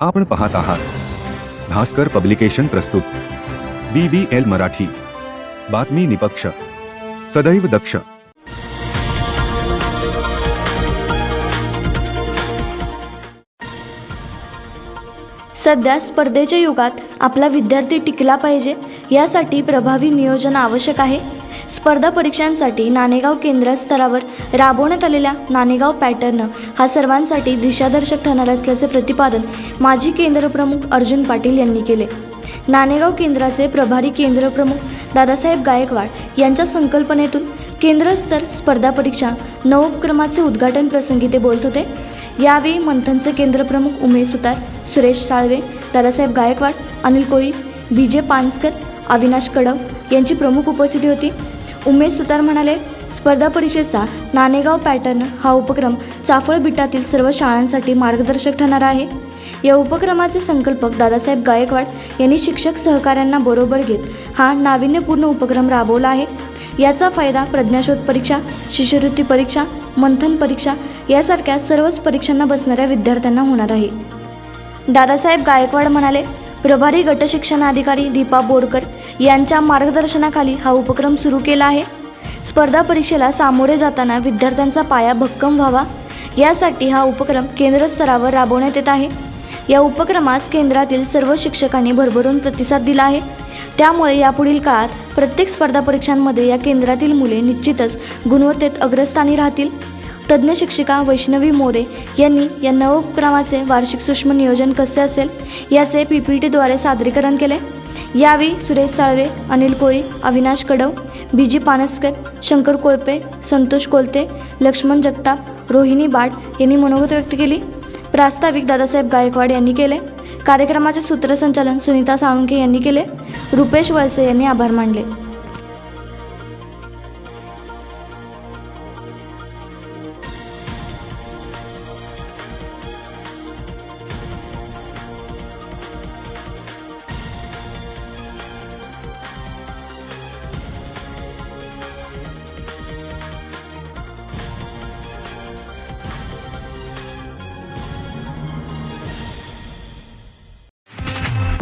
आपण पाहत आहात. भास्कर पब्लिकेशन प्रस्तुत. B B L Marathi. बातमी निपक्ष. सदैव दक्ष. सध्या स्पर्धेच्या युगात आपला विद्यार्थी टिकला पाहिजे यासाठी प्रभावी नियोजन आवश्यक आहे. स्पर्धा परीक्षांसाठी नाणेगाव केंद्र स्तरावर राबवण्यात आलेल्या नाणेगाव पॅटर्न हा सर्वांसाठी दिशादर्शक ठरणार असल्याचे प्रतिपादन माजी केंद्रप्रमुख अर्जुन पाटील यांनी केले. नाणेगाव केंद्राचे प्रभारी केंद्रप्रमुख दादासाहेब गायकवाड यांच्या संकल्पनेतून केंद्रस्तर स्पर्धा परीक्षा नवोपक्रमाचे उद्घाटन प्रसंगी ते बोलत होते. यावेळी मंथनचे केंद्रप्रमुख उमेश सुतार सुरेश साळवे दादासाहेब गायकवाड अनिल कोळी बी जे पानसकर अविनाश कडव यांची प्रमुख उपस्थिती होती. उमेश सुतार म्हणाले स्पर्धा परीक्षेचा नाणेगाव पॅटर्न हा उपक्रम चाफळ बिटातील सर्व शाळांसाठी मार्गदर्शक ठरणार आहे. या उपक्रमाचे संकल्पक दादासाहेब गायकवाड यांनी शिक्षक सहकाऱ्यांना बरोबर घेत हा नाविन्यपूर्ण उपक्रम राबवला आहे. याचा फायदा प्रज्ञाशोध परीक्षा शिष्यवृत्ती परीक्षा मंथन परीक्षा यासारख्या सर्वच परीक्षांना बसणाऱ्या विद्यार्थ्यांना होणार आहे. दादासाहेब गायकवाड म्हणाले प्रभारी गटशिक्षणाधिकारी दीपा बोरकर यांच्या मार्गदर्शनाखाली हा उपक्रम सुरू केला आहे. स्पर्धा परीक्षेला सामोरे जाताना विद्यार्थ्यांचा पाया भक्कम व्हावा यासाठी हा उपक्रम केंद्रस्तरावर राबवण्यात येत आहे. या उपक्रमास केंद्रातील सर्व शिक्षकांनी भरभरून प्रतिसाद दिला आहे. त्यामुळे यापुढील काळात प्रत्येक स्पर्धा परीक्षांमध्ये या केंद्रातील मुले निश्चितच गुणवत्तेत अग्रस्थानी राहतील. तज्ज्ञ शिक्षिका वैष्णवी मोरे यांनी या नवोपक्रमाचे वार्षिक सूक्ष्म नियोजन कसे असेल याचे पी पी टीद्वारे सादरीकरण केले. यावेळी सुरेश साळवे अनिल कोळी अविनाश कडव बी जी पानसकर शंकर कोळपे संतोष कोलते लक्ष्मण जगताप रोहिणी बाट यांनी मनोगत व्यक्त केली. प्रास्ताविक दादासाहेब गायकवाड यांनी केले. कार्यक्रमाचे सूत्रसंचालन सुनीता साळुंके यांनी केले. रुपेश वळसे यांनी आभार मानले.